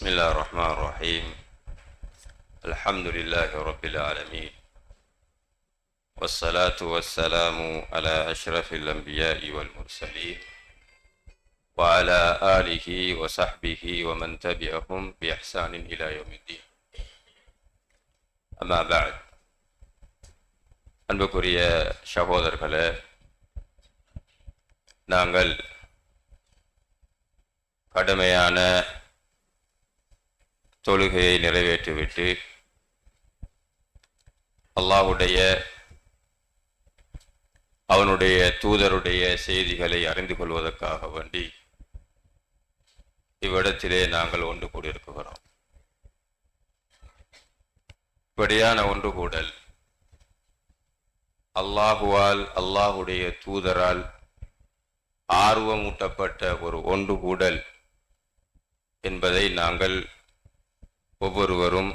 بسم الله الرحمن الرحيم الحمد لله رب العالمين والصلاة والسلام على أشرف الأنبياء والمرسلين وعلى آله وصحبه ومن تبعهم بإحسان إلى يوم الدين أما بعد அன்புக்குரிய சகோதரர்களே நாங்கள் கடுமையான தொழுகையை நிறைவேற்றிவிட்டு அல்லாஹுடைய அவனுடைய தூதருடைய செய்திகளை அறிந்து கொள்வதற்காக வேண்டி இவ்விடத்திலே நாங்கள் ஒன்று கூடியிருக்கிறோம். இப்படியான ஒன்று கூடல் அல்லாஹுவால் அல்லாஹுடைய தூதரால் ஆர்வமூட்டப்பட்ட ஒரு ஒன்று கூடல் என்பதை நாங்கள் ஒவ்வொருவரும்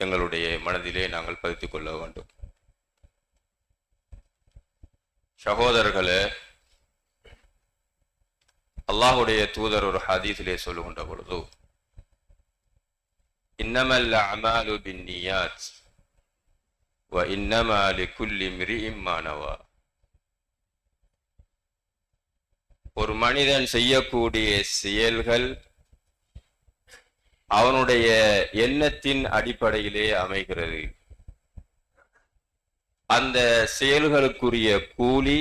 எங்களுடைய மனதிலே நாங்கள் பதித்துக் கொள்ள வேண்டும். சகோதரர்களே அல்லாஹுடைய தூதர் ஒரு ஹதீஸிலே சொல்லுகின்ற பொழுது இன்னமல் அமாலு பின் நியாத் வ இன்னமா லிக்குல்லி மிரிஇம் ஒரு மனிதன் செய்யக்கூடிய செயல்கள் அவனுடைய எண்ணத்தின் அடிப்படையிலே அமைகிறது. அந்த செயல்களுக்குரிய கூலி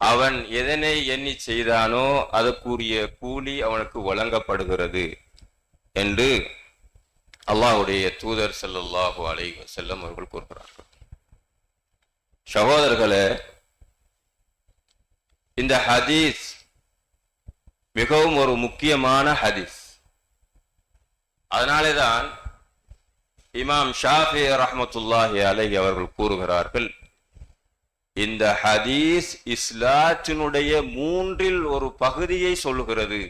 அவன் எதனை எண்ணி செய்தானோ அதற்குரிய கூலி அவனுக்கு வழங்கப்படுகிறது என்று அல்லாஹுடைய தூதர் செல்லல்லாஹு அலை செல்லம் அவர்கள் கூறுகிறார்கள். சகோதரர்களே இந்த ஹதீஸ் மிகவும் ஒரு முக்கியமான ஹதீஸ். அதனாலே தான் இமாம் ஷாஃபி ரஹமத்துல்லாஹி அலஹி அவர்கள் கூறுகிறார்கள் இந்த ஹதீஸ் இஸ்லாத்தினுடைய மூன்றில் ஒரு பகுதியை சொல்லுகிறது.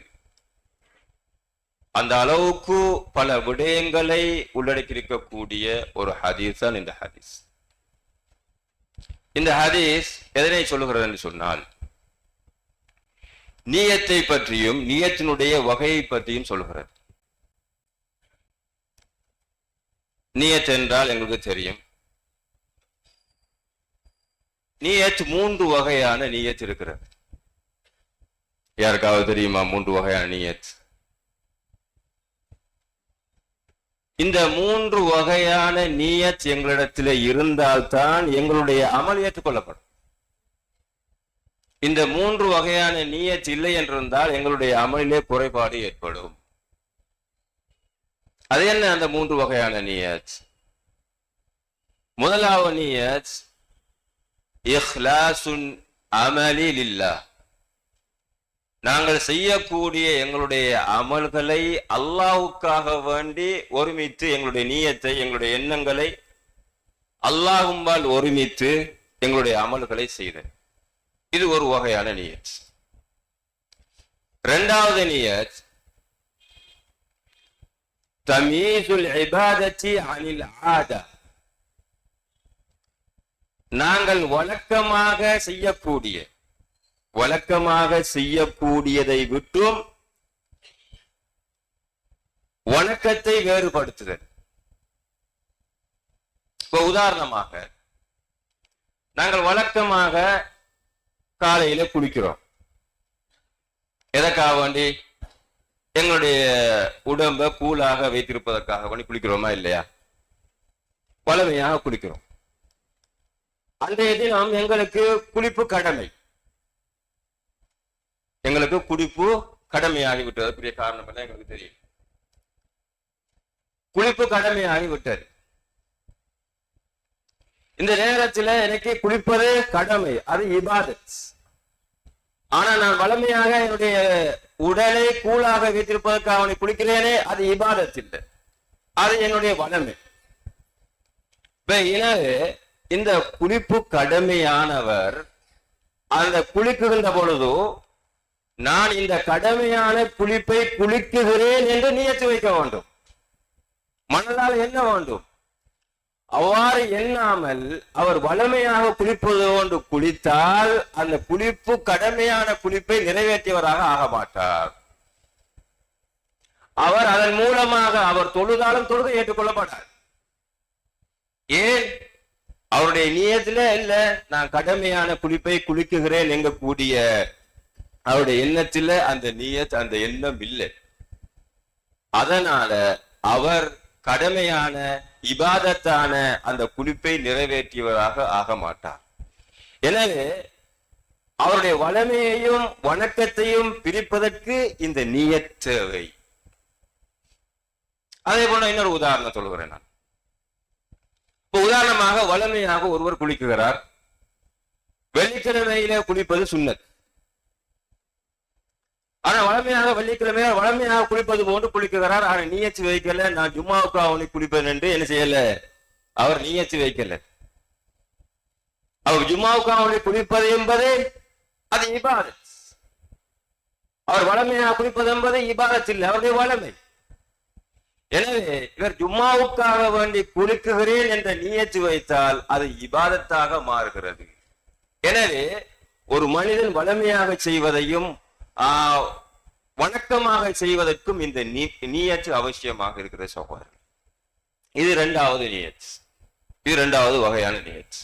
அந்த அளவுக்கு பல விடயங்களை உள்ளடக்கியிருக்கக்கூடிய ஒரு ஹதீஸ் தான் இந்த ஹதீஸ். இந்த ஹதீஸ் எதனை சொல்லுகிறது என்று சொன்னால் நீயத்தை பற்றியும் நீயத்தினுடைய வகையை பற்றியும் சொல்லுகிறது. நீயத் என்றால் எங்களுக்கு தெரியும். நீயத் மூன்று வகையான நீயத் இருக்கிறது. யாருக்காவது தெரியுமா மூன்று வகையான நீயத் இந்த மூன்று வகையான நீயத் எங்களிடத்தில் இருந்தால்தான் எங்களுடைய அமல் ஏற்றுக்கொள்ளப்படும். இந்த மூன்று வகையான நீயத் இல்லை என்றிருந்தால் எங்களுடைய அமலிலே குறைபாடு ஏற்படும். அது என்ன அந்த மூன்று வகையான நியத். முதலாவது நியத் இஹ்லாசுன் அமலி லில்லா நாங்கள் செய்யக்கூடிய எங்களுடைய அமல்களை அல்லாஹுக்காக வேண்டி ஒருமித்து எங்களுடைய நீயத்தை எங்களுடைய எண்ணங்களை அல்லாஹும்பால் ஒருமித்து எங்களுடைய அமல்களை செய்தல். இது ஒரு வகையான நியத். இரண்டாவது நியத் தமீசுல் இபாதத்தி அனில் ஆதா. நாங்கள் வழக்கமாக செய்யக்கூடிய வழக்கமாக செய்யக்கூடியதை விட்டும் வணக்கத்தை வேறுபடுத்துதல். இப்போ உதாரணமாக நாங்கள் வழக்கமாக காலையில குளிக்கிறோம். எதற்காக வேண்டி? எங்களுடைய உடம்ப கூலாக வைத்திருப்பதற்காக பண்ணி குளிக்கிறோமா இல்லையா? பழமையாக குளிக்கிறோம். அன்றைய தினம் எங்களுக்கு குளிப்பு கடமை. எங்களுக்கு குளிப்பு கடமையாகிவிட்டது. பெரிய காரணம் எல்லாம் எங்களுக்கு தெரியும் குளிப்பு கடமையாகிவிட்டது. இந்த நேரத்துல எனக்கு குளிப்பது கடமை. அது இபாதத். ஆனா நான் வளமையாக என்னுடைய உடலை கூலாக வைத்திருப்பதற்கு அவனை குளிக்கிறேனே அது இபாதத் இல்லை அது என்னுடைய வளமை. எனவே இந்த குளிப்பு கடமையானவர் அந்த குளிக்குகின்ற பொழுதோ நான் இந்த கடமையான குளிப்பை குளிக்குகிறேன் என்று நியத்து வைக்க வேண்டும். மனதால் என்ன வேண்டும்? அவ்வாறு எண்ணாமல் அவர் வளமையாக குளிப்பது கொண்டு குளித்தால் அந்த குளிப்பு கடமையான குளிப்பை நிறைவேற்றியவராக ஆக மாட்டார். அவர் அதன் மூலமாக அவர் தொழுதாலும் தொழுகை ஏற்றுக்கொள்ளப்படார் ஏன்? அவருடைய நியத்துல இல்ல நான் கடமையான குளிப்பை குளிக்குகிறேன் எங்க கூடிய அவருடைய எண்ணத்துல அந்த நியத் அந்த எண்ணம் இல்லை. அதனால அவர் கடமையான இபாதத்தான அந்த குளிப்பை நிறைவேற்றியவராக ஆக மாட்டார் எனவே அவருடைய வளமையையும் வணக்கத்தையும் பிரிப்பதற்கு இந்த நீயத் தேவை. அதே போல இன்னொரு உதாரணம் சொல்கிறேன் நான். இப்போ உதாரணமாக வளமையாக ஒருவர் குளிக்குகிறார். வெள்ளிக்கிழமையில குளிப்பது சுண்ணத். ஆனா வளமையாக வள்ளிக்கிழமை வளமையாக குளிப்பது போன்று குளிக்கிறார். ஆனா நீயச்சு வைக்கல. நான் ஜும்மாவுக்கு அவனை குளிப்பேன் என்று என்ன செய்யல? அவர் நீயச்சு வைக்கல. அவர் ஜும்மாவுக்கு அவனை குளிப்பது என்பது அது இபாதத். அவர் வளமையாக குளிப்பது என்பது இபாதத் இல்லை. அவருடைய வளமை. எனவே இவர் ஜும்மாவுக்காக வேண்டி குளிக்குகிறேன் என்ற நீயச்சு வைத்தால் அது இபாதத்தாக மாறுகிறது. எனவே ஒரு மனிதன் வளமையாக செய்வதையும் வணக்கமாக செய்வதற்கும் இந்த நீ நீயத்து அவசியமாக இருக்கிற சகோதரர். இது இரண்டாவது நியத் இது இரண்டாவது வகையான நியத்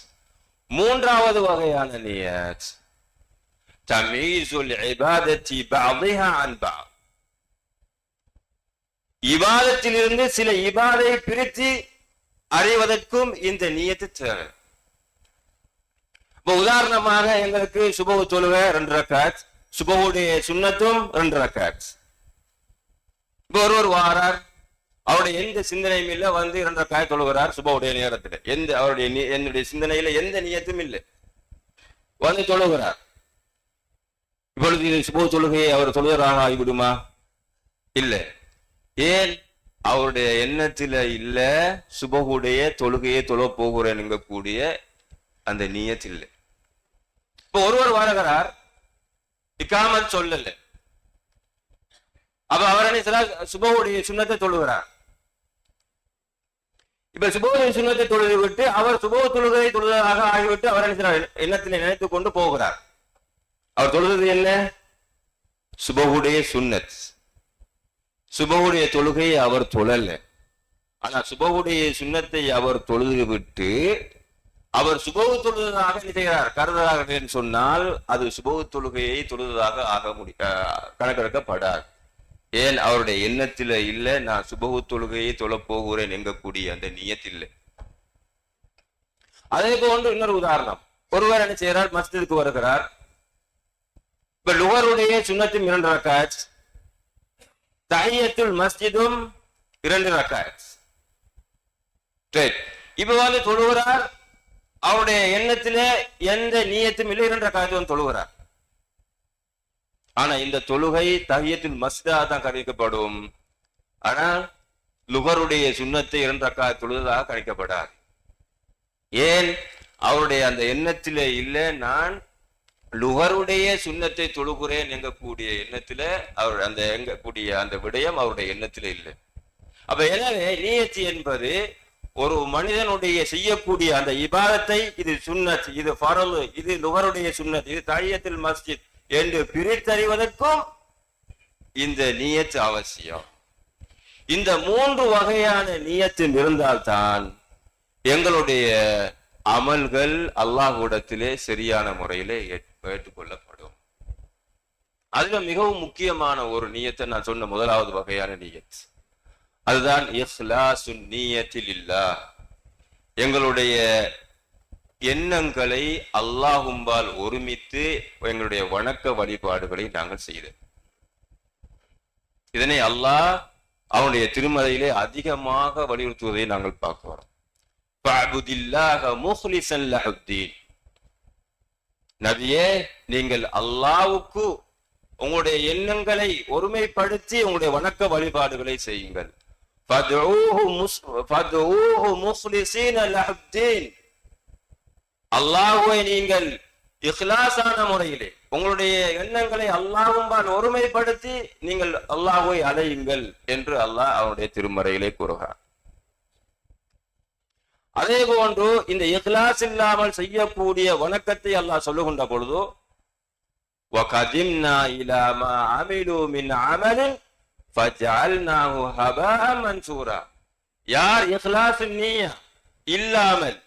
மூன்றாவது வகையான நியத் தமீசுல் இபாதத்தி பஅதிஹா அன் பஅத். இபாதத்திலிருந்து சில இபாதை பிரித்து அறிவதற்கும் இந்த நியத்து தேவை. இப்போ உதாரணமாக எங்களுக்கு சுபவு தொழுகை ரெண்டு ரக்காத். சுபவுடைய சுண்ணத்தும் ரெண்டு ரக்காத். இப்போ ஒருவர் வாரார் அவருடைய எந்த சிந்தனையும் இல்லை வந்து இரண்டு ரக்காய் தொழுகிறார் சுபவுடைய நேரத்தில். எந்த அவருடைய என்னுடைய சிந்தனையில எந்த நியத்தும் இல்லை. வந்து தொழுகிறார். இப்பொழுது இது சுப தொழுகையை அவர் தொழுகிறாக ஆகிவிடுமா? இல்லை. ஏன் அவருடைய எண்ணத்தில இல்ல சுபகுடைய தொழுகையை தொழ போகிறேன் கூடிய அந்த நியத் இல்லை. இப்ப ஒருவர் வருகிறார் இக்காமல் சொல்லல. அப்ப அவர் சில சுபவுடைய சுண்ணத்தை தொழுகிறார். இப்ப சுபவுடைய சுண்ணத்தை தொழுது விட்டு அவர் சுப தொழுகை தொழுதாக ஆகிவிட்டு அவர் என்ன நினைத்துக் கொண்டு போகிறார். அவர் தொழுது என்ன? சுபவுடைய சுண்ணத் சுபவுடைய தொழுகையை அவர் தொழல. ஆனா சுபவுடைய சுண்ணத்தை அவர் தொழுது விட்டு அவர் சுபவு தொழுதாக என்ன கருதலாக என்று சொன்னால் அது சுபவு தொழுகையை தொழுதாக ஆக முடி அஹ், கணக்கெடுக்கப்படாது. ஏன்? அவருடைய எண்ணத்தில இல்ல நான் சுபவு தொழுகையை தொழப்போகிறேன் எங்கக்கூடிய அந்த நியத்தில். அதே போன்று இன்னொரு உதாரணம். ஒருவர் என்ன செய்கிறார்? மஸ்ஜிதுக்கு வருகிறார். இப்ப லுகருடைய சுண்ணத்தும் இரண்டு ரக்காத் தஹியத்துல் மஸ்ஜிதும் இரண்டு ரக்காஜ் இப்ப வந்து தொழுகிறார். அவருடைய எண்ணத்திலே எந்த நீயத்தும் இல்லை என்ற ரக்காத்து தொழுகிறார். ஆனா இந்த தொழுகை தஹியத்துல் மஸ்தா தான் கணிக்கப்படும். ஆனால் லுகருடைய சுண்ணத்தை இரண்டு அக்கா தொழுவதாக கணிக்கப்படாது. ஏன்? அவருடைய அந்த எண்ணத்திலே இல்லை நான் லுகருடைய சுண்ணத்தை தொழுகிறேன் எங்கக்கூடிய எண்ணத்துல அவர் அந்த எங்கக்கூடிய அந்த விடயம் அவருடைய எண்ணத்துல இல்லை. அப்ப எனவே நீயத்து என்பது ஒரு மனிதனுடைய செய்யக்கூடிய அந்த இபாதத்தை இது சுன்னத் இது ஃபரலு இது நுகருடைய சுன்னத் இது தாயத்தில் மஸ்ஜித் என்று பிரித்தறிவதற்கும் இந்த நீயத்து அவசியம். இந்த மூன்று வகையான நீயத்தில் இருந்தால்தான் எங்களுடைய அமல்கள் அல்லாஹ்விடத்திலே சரியான முறையிலே ஏற்- ஏற்றுக்கொள்ளப்படும். அதுல மிகவும் முக்கியமான ஒரு நீயத்தை நான் சொன்ன முதலாவது வகையான நியத். அதுதான் இஹ்லாசு நீயத்தில் இல்லா எங்களுடைய எண்ணங்களை அல்லாஹும்பால் ஒருமித்து எங்களுடைய வணக்க வழிபாடுகளை நாங்கள் செய்தோம். இதனை அல்லாஹ் அவனுடைய திருமறையிலே அதிகமாக வலியுறுத்துவதை நாங்கள் பார்க்கிறோம் வரோம். முஹ்லிஸன் நபியே நீங்கள் அல்லாவுக்கு உங்களுடைய எண்ணங்களை ஒருமைப்படுத்தி உங்களுடைய வணக்க வழிபாடுகளை செய்யுங்கள். ஃபதுஊஹு முஸ்- ஃபதுஊஹு முஹ்லிஸீன லஹுத்தீன் அல்லாஹ்வை நீங்கள் இஹ்லாஸான முறையிலே உங்களுடைய எண்ணங்களை அல்லாஹ்வும்பால் ஒருமைப்படுத்தி நீங்கள் அல்லாஹ்வை அலையுங்கள் என்று அல்லாஹ் அவனுடைய திருமறையிலே கூறுகிறார் அதே போன்று இந்த இஹ்லாஸ் இல்லாமல் செய்யக்கூடிய வணக்கத்தை அல்லாஹ் சொல்லுகின்ற பொழுது وَقَدِمْنَا إِلَى مَا عَمِلُوا مِنْ عَمَلٍ ஃபஜஅல்நாஹு ஹபாஅம் மன்சூரா யார் இஹ்லாஸ் நீயா இல்லாமல்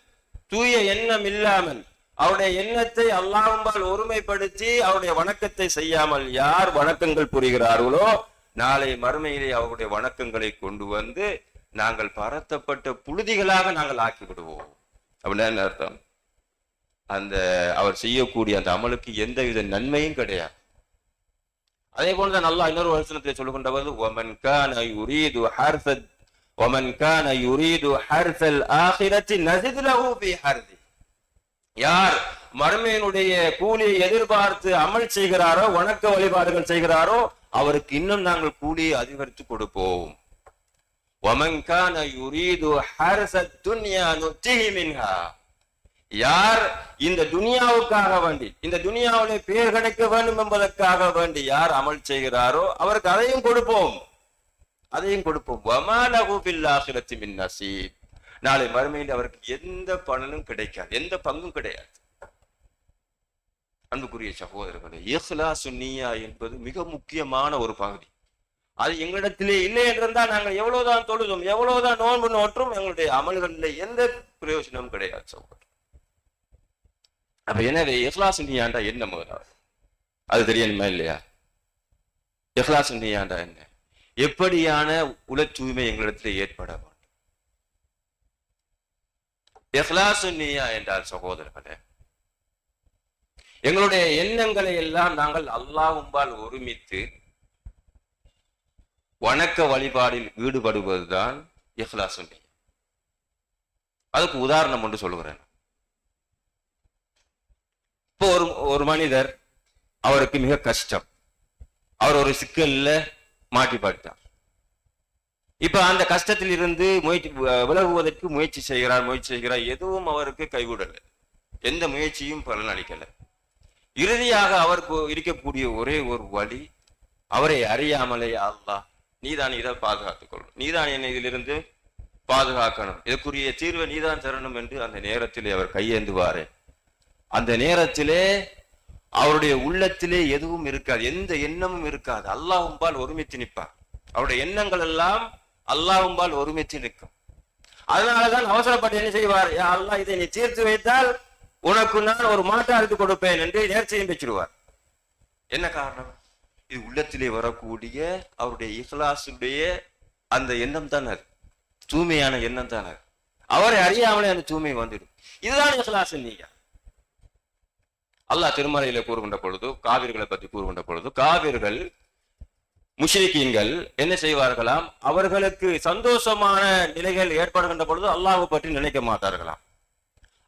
தூய எண்ணம் இல்லாமல் அவருடைய எண்ணத்தை அல்லாவும்பால் ஒருமைப்படுத்தி அவருடைய வணக்கத்தை செய்யாமல் யார் வணக்கங்கள் புரிகிறார்களோ நாளை மறுமையிலே அவருடைய வணக்கங்களை கொண்டு வந்து நாங்கள் பரத்தப்பட்ட புழுதிகளாக நாங்கள் ஆக்கி விடுவோம் அப்படின்னா அர்த்தம்? அந்த அவர் செய்யக்கூடிய அந்த அமலுக்கு எந்தவித நன்மையும் கிடையாது. அதே போன்று நல்லா இன்னொரு வசனத்தை சொல்லுகின்றவர் ஒமன் கான யுரீது ஹர்சத் ஒமன் கான யுரீது ஹர்சல் ஆஹிரத்தி நசிதுலஹு ஃபி ஹர்தி யார் மருமையினுடைய கூலியை எதிர்பார்த்து அமல் செய்கிறாரோ வணக்க வழிபாடுகள் செய்கிறாரோ அவருக்கு இன்னும் நாங்கள் கூலியை அதிகரித்து கொடுப்போம். ஒமன் கான யுரீது ஹர்சத் துன்யா நுத்திஹி மின்ஹா யார் இந்த துனியாவுக்காக வேண்டி இந்த துனியாவிலே பேர் கிடைக்க வேண்டும் என்பதற்காக வேண்டி யார் அமல் செய்கிறாரோ அவருக்கு அதையும் கொடுப்போம். அதையும் கொடுப்போம். வமானகுபில்லாசிரத்தி மின் நசீத். நாளை மறுமையில் அவருக்கு எந்த பலனும் கிடைக்காது. எந்த பங்கும் கிடையாது. அன்புக்குரிய சகோதரர்களே இஹ்லா சுன்னியா என்பது மிக முக்கியமான ஒரு பகுதி. அது எங்களிடத்திலே இல்லை என்றிருந்தால் நாங்கள் எவ்வளவுதான் தொழுதும் எவ்வளவுதான் நோன்பு நோற்றும் எங்களுடைய அமல்களில் எந்த பிரயோஜனமும் கிடையாது சகோதரர் அப்ப எனவே இஹ்லாஸ் நியாண்டா என்ன முதலாவது அது தெரியணுமா இல்லையா? இஹ்லாஸ் நியாண்டா என்ன? எப்படியான உல தூய்மை எங்களிடத்தில் ஏற்பட வேண்டும்? இஹ்லாஸ் நியா என்றால் சகோதரர்களே எங்களுடைய எண்ணங்களை எல்லாம் நாங்கள் அல்லாஹும்பால் ஒருமித்து வணக்க வழிபாடில் ஈடுபடுவதுதான் இஹ்லாஸ் நியா அதுக்கு உதாரணம் ஒன்று சொல்லுகிறேன். இப்போ ஒரு ஒரு மனிதர் அவருக்கு மிக கஷ்டம். அவர் ஒரு சிக்கல்ல மாட்டிப்பாட்டார் இப்ப அந்த கஷ்டத்தில் இருந்து முயற்சி விலகுவதற்கு முயற்சி செய்கிறார் முயற்சி செய்கிறார். எதுவும் அவருக்கு கைவிடலை. எந்த முயற்சியும் பலன் அளிக்கல இறுதியாக அவருக்கு இருக்கக்கூடிய ஒரே ஒரு வழி அவரை அறியாமலே அல்லாஹ் நீதான் இதை பாதுகாத்துக் கொள்ளும் நீதான் என்னை இதிலிருந்து பாதுகாக்கணும். இதற்குரிய தீர்வை நீதான் தரணும் என்று அந்த நேரத்தில் அவர் கையேந்துவாரே. அந்த நேரத்திலே அவருடைய உள்ளத்திலே எதுவும் இருக்காது. எந்த எண்ணமும் இருக்காது. அல்லாஹும்பால் ஒருமித்து நிற்பார். அவருடைய எண்ணங்கள் எல்லாம் அல்லாஹும்பால் ஒருமித்து நிற்கும். அதனாலதான் அவசரப்பட்டு என்ன செய்வார்? யா அல்லாஹ் இதை நீ தீர்த்து வைத்தால் உனக்கு நான் ஒரு மாட்டாருக்கு கொடுப்பேன் என்று நேர்ச்சியும் பெற்றுடுவார் என்ன காரணம்? இது உள்ளத்திலே வரக்கூடிய அவருடைய இஹ்லாசுடைய அந்த எண்ணம் தான் அது. தூய்மையான எண்ணம் தான் அது. அவரை அறியாமலே அந்த தூய்மை வந்துடும் இதுதான் இஹ்லாஸ் நீங்க. அல்லாஹ் திருமலையில கூறுகின்ற பொழுது காவிர்களை பற்றி கூறுகின்ற பொழுது காவிர்கள் முஷ்ரிக்கீன்கள் என்ன செய்வார்களாம்? அவர்களுக்கு சந்தோஷமான நிலைகள் ஏற்படுகின்ற பொழுது அல்லாஹ்வை பற்றி நினைக்க மாட்டார்களாம்.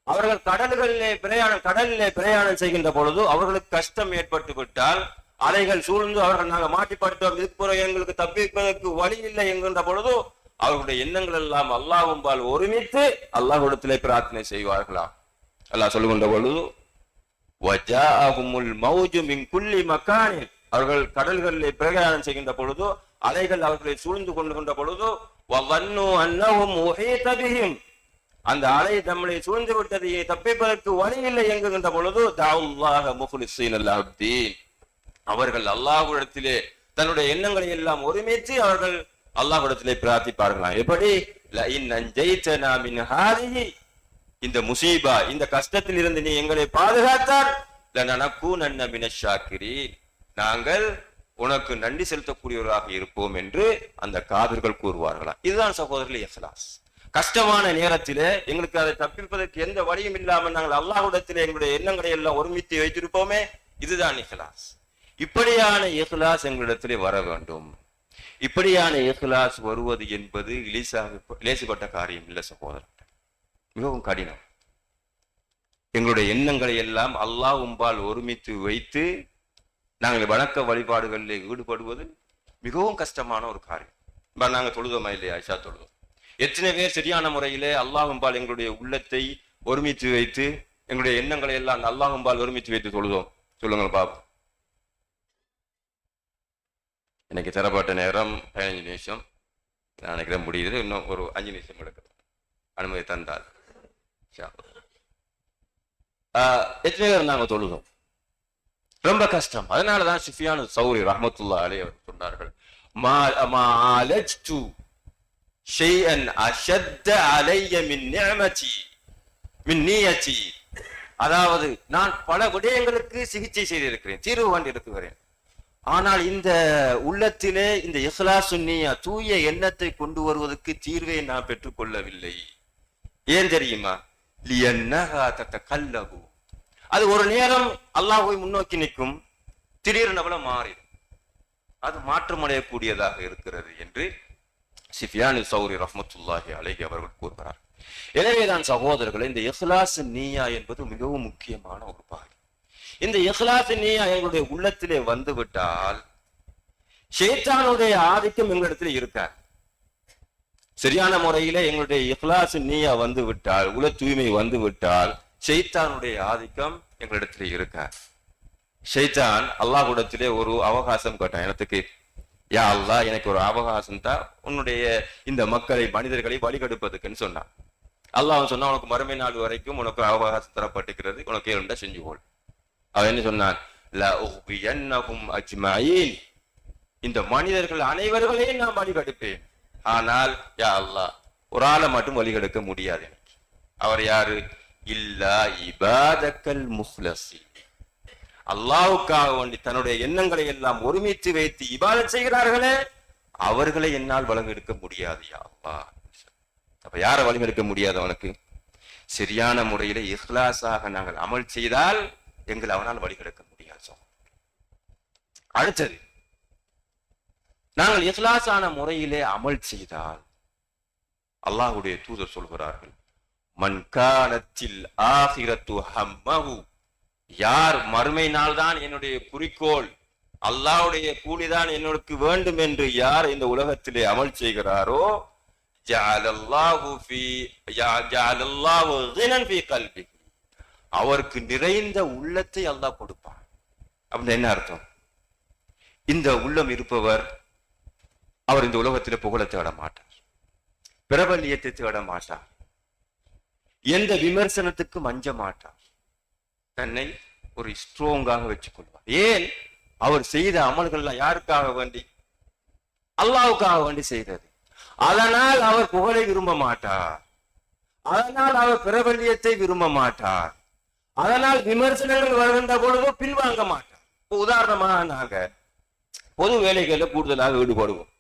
அவர்கள் கடல்களிலே பிரயாணம் கடலிலே பிரயாணம் செய்கின்ற பொழுது அவர்களுக்கு கஷ்டம் ஏற்பட்டு விட்டால் அலைகள் சூழ்ந்து அவர்கள் நாங்கள் மாட்டிப்பட்டோம் இதுக்கு எங்களுக்கு தப்பிப்பதற்கு வழி இல்லை என்கின்ற பொழுது அவர்களுடைய எண்ணங்கள் எல்லாம் அல்லாஹும்பால் ஒருமித்து அல்லாஹ் இடத்திலே பிரார்த்தனை செய்வார்களாம். அல்லாஹ் சொல்லுகின்ற பொழுது அவர்கள் கடல்களிலே பிரகாரம் செய்கின்ற பொழுது அலைகள் அவர்களை சூழ்ந்து கொள்கின்ற பொழுது வவன்னு அந்த அலை நம்மளை சூழ்ந்து விட்டதையே தப்பிப்பதற்கு வழி இல்லை என்கின்ற பொழுது தாவுல்லாஹ முஹ்லிஸீன் அல்லாஹ்தீன் அவர்கள் அல்லாஹுடத்திலே தன்னுடைய எண்ணங்களை எல்லாம் ஒருமித்து அவர்கள் அல்லாஹுடத்திலே பிரார்த்திப்பார்களாம். எப்படி? இந்த முசீபா இந்த கஷ்டத்தில் இருந்து நீ எங்களை பாதுகாத்தார் நாங்கள் உனக்கு நன்றி செலுத்தக்கூடியவராக இருப்போம் என்று அந்த காதர்கள் கூறுவார்களா இதுதான் சகோதரர்கள் இஹ்லாஸ். கஷ்டமான நேரத்திலே எங்களுக்கு அதை தப்பிப்பதற்கு எந்த வழியும் இல்லாமல் நாங்கள் அல்லாஹ்விடத்திலே எங்களுடைய எண்ணங்களை எல்லாம் ஒருமித்து வைத்திருப்போமே இதுதான் இஹ்லாஸ். இப்படியான இஹ்லாஸ் எங்களிடத்திலே வர வேண்டும். இப்படியான இஹ்லாஸ் வருவது என்பது இலேசாக இலேசுபட்ட காரியம் இல்லை சகோதரன் மிகவும் கடினம். எங்களுடைய எண்ணங்களை எல்லாம் அல்லாஹ் உம்பால் ஒருமித்து வைத்து நாங்கள் வணக்க வழிபாடுகளில் ஈடுபடுவது மிகவும் கஷ்டமான ஒரு காரியம். நாங்கள் நாங்க தொழுதோமா இல்லையா? ஐஷா தொழுதோம். எத்தனை பேர் சரியான முறையிலே அல்லாஹும்பால் எங்களுடைய உள்ளத்தை ஒருமித்து வைத்து எங்களுடைய எண்ணங்களை எல்லாம் அல்லாஹும்பால் ஒருமித்து வைத்து தொழுதோம். சொல்லுங்கள் பாப்போம் எனக்கு தரப்பட்ட நேரம் பதினஞ்சு நிமிஷம். நான் நினைக்கிறேன் முடியுது. இன்னும் ஒரு அஞ்சு நிமிஷம் எடுக்கும் அனுமதி தந்தால். எத்தனை பேர் நாங்க தொழுதோம் ரொம்ப கஷ்டம். அதனாலதான் சுஃபியானு சௌரி ரஹமத்துல்லா அலி அவர் சொன்னார்கள். மா மா ஆலஜ்து ஷைஅன் அஷத்த அலைய மின் நிஅமதி மின் அதாவது நான் பல விடயங்களுக்கு சிகிச்சை செய்திருக்கிறேன் தீர்வு கண்டிருக்கிறேன் ஆனால் இந்த உள்ளத்திலே இந்த இஹ்லாசு சுன்னியா தூய எண்ணத்தை கொண்டு வருவதற்கு தீர்வை நான் பெற்றுக்கொள்ளவில்லை ஏன் தெரியுமா கல்லகு அது ஒரு நேரம் அல்லாஹுவை முன்னோக்கி நிற்கும். திடீரென மாறிடும் அது மாற்றமடையக்கூடியதாக இருக்கிறது என்று சிஃபியானி சௌரி ரஹ்மத்துல்லாஹி அலஹி அவர்கள் கூறுகிறார். எனவேதான் சகோதரர்கள் இந்த இஹ்லாஸ் நீயா என்பது மிகவும் முக்கியமான ஒரு பாகி இந்த இஹ்லாஸ் நீயா எங்களுடைய உள்ளத்திலே வந்துவிட்டால் ஷேத்தானுடைய ஆதிக்கம் எங்களிடத்தில் இருக்காது. சரியான முறையில எங்களுடைய இஹ்லாஸ் நீயா வந்து விட்டால் உல தூய்மை வந்து விட்டால் ஷெய்தானுடைய ஆதிக்கம் எங்களிடத்தில் இருக்காது ஷெய்தான் அல்லாஹ் கூடத்திலே ஒரு அவகாசம் கேட்டான். எனக்கு யா அல்லாஹ் எனக்கு ஒரு அவகாசம் தான் உன்னுடைய இந்த மக்களை மனிதர்களை வழிகெடுப்பதுக்குன்னு சொன்னான். அல்லாஹ் சொன்னா உனக்கு மறுமை நாள் வரைக்கும் உனக்கு அவகாசம் தரப்பட்டுக்கிறது உனக்கு ஏழுண்டா செஞ்சு கொள். அவன் என்ன சொன்னான்? இந்த மனிதர்கள் அனைவர்களையும் நான் வழிகெடுப்பேன். ஆனால் யா அல்லாஹ் ஒரு ஆளை மட்டும் வழிகெடுக்க முடியாது எனக்கு. அவர் யாரு? இல்லா இபாதக்கல் முஹ்லசி அல்லாவுக்காக வேண்டி தன்னுடைய எண்ணங்களை எல்லாம் ஒருமித்து வைத்து இபாதத் செய்கிறார்களே அவர்களை என்னால் வழங்கெடுக்க முடியாது யா அல்லா அப்ப யாரை வழிகெடுக்க முடியாது அவனுக்கு? சரியான முறையில இஹ்லாஸாக நாங்கள் அமல் செய்தால் எங்களை அவனால் வழிகெடுக்க முடியாது. அடுத்தது நாங்கள் இஹ்லாசான முறையிலே அமல் செய்தால் அல்லாஹ்வுடைய தூதர் சொல்கிறார்கள் மண்காலத்தில் ஆசிரத்து ஆகிரத்து ஹம்மஹு. யார் மறுமை நாள்தான் என்னுடைய குறிக்கோள் அல்லாவுடைய கூலிதான் என்னோட வேண்டும் என்று யார் இந்த உலகத்திலே அமல் செய்கிறாரோ கல்பி அவருக்கு நிறைந்த உள்ளத்தை அல்லாஹ் கொடுப்பான். அப்படின்னு என்ன அர்த்தம்? இந்த உள்ளம் இருப்பவர் அவர் இந்த உலகத்தில் புகழ தேட மாட்டார் பிரபல்யத்தை தேட மாட்டார் எந்த விமர்சனத்துக்கும் அஞ்ச மாட்டார் தன்னை ஒரு ஸ்ட்ராங்காக வச்சுக் கொள்வார் ஏன்? அவர் செய்த அமல்கள்லாம் யாருக்காக வேண்டி? அல்லாவுக்காக வேண்டி செய்தது. அதனால் அவர் புகழை விரும்ப மாட்டார். அதனால் அவர் பிரபல்யத்தை விரும்ப மாட்டார். அதனால் விமர்சனங்கள் வருகின்ற பொழுது பின்வாங்க மாட்டார். உதாரணமாக நாங்க பொது வேலைகளில் கூடுதலாக ஈடுபடுவோம்.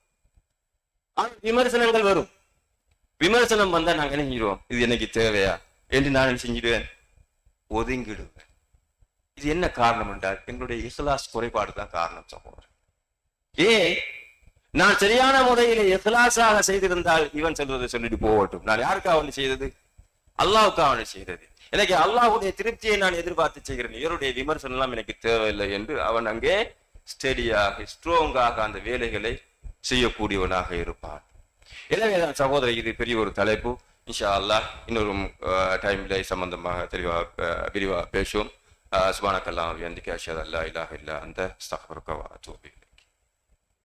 விமர்சனங்கள் வரும். விமர்சனம் வந்தா நாங்க என்ன செஞ்சிடுவோம் இது எனக்கு தேவையா? என்று நான் செஞ்சிடுவேன்? ஒதுங்கிடுவேன். இது என்ன காரணம் என்றால் எங்களுடைய இஸ்லாஸ் குறைபாடு தான் காரணம் சகோதரர். ஏன்? நான் சரியான முறையில் இஸ்லாஸாக செய்திருந்தால் இவன் சொல்வதை சொல்லிட்டு போகட்டும். நான் யாருக்காக ஒன்று செய்தது? அல்லாவுக்காக ஒன்று செய்தது. எனக்கு அல்லாஹுடைய திருப்தியை நான் எதிர்பார்த்து செய்கிறேன். இவருடைய விமர்சனம் எல்லாம் எனக்கு தேவையில்லை என்று அவன் அங்கே ஸ்டெடியாக ஸ்ட்ராங்காக அந்த வேலைகளை செய்யக்கூடியவனாக இருப்பான். எனவே தான் சகோதரர் இது பெரிய ஒரு தலைப்பு. இன்ஷா அல்லாஹ் இன்னொரு டைம்ல சம்பந்தமாக தெளிவாக விரிவாக பேசுவோம். சுபானக்கல்லாம் அந்திக்கு அஷத் அல்லா இலாஹ இல்லா அந்த ஸ்தஃபருக்க வா தூபி